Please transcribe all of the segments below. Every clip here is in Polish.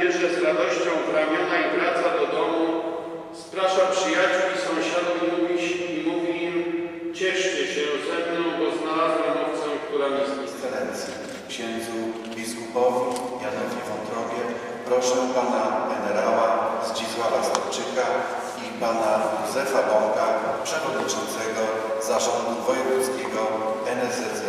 bierze z radością w ramiona i wraca do domu, sprasza przyjaciół i sąsiadów i mówi, i mówi im, cieszcie się ze mną, bo znalazłem owcę, która mi Ekscelencji, księdzu biskupowi Janowi Wątrobie, proszę pana generała Zdzisława Stopczyka i pana Józefa Bąka, przewodniczącego zarządu wojewódzkiego NSZZ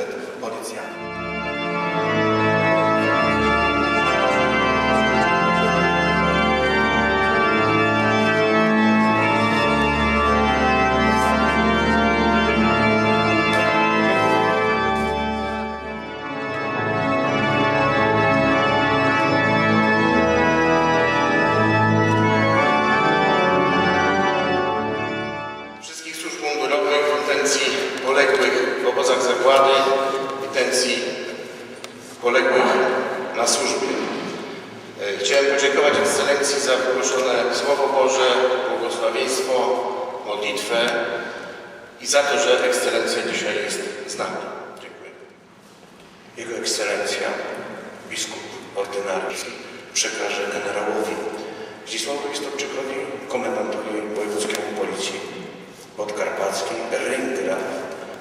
poległych w obozach zagłady, intencji poległych na służbie. E, Chciałem podziękować Ekscelencji za wygłoszone Słowo Boże, błogosławieństwo, modlitwę i za to, że Ekscelencja dzisiaj jest z nami. Dziękuję. Jego Ekscelencja, biskup ordynariusz, przekaże generałowi Zdzisławowi Stopczykowi, komendantowi wojewódzkiemu policji podkarpackiej, ryngraf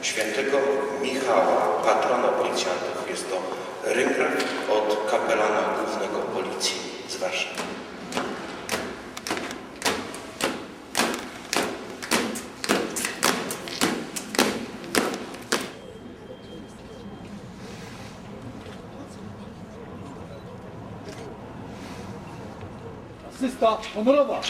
świętego Michała, patrona policjantów. Jest to ryngraf od kapelana głównego policji z Warszawy. Asysta honorowa.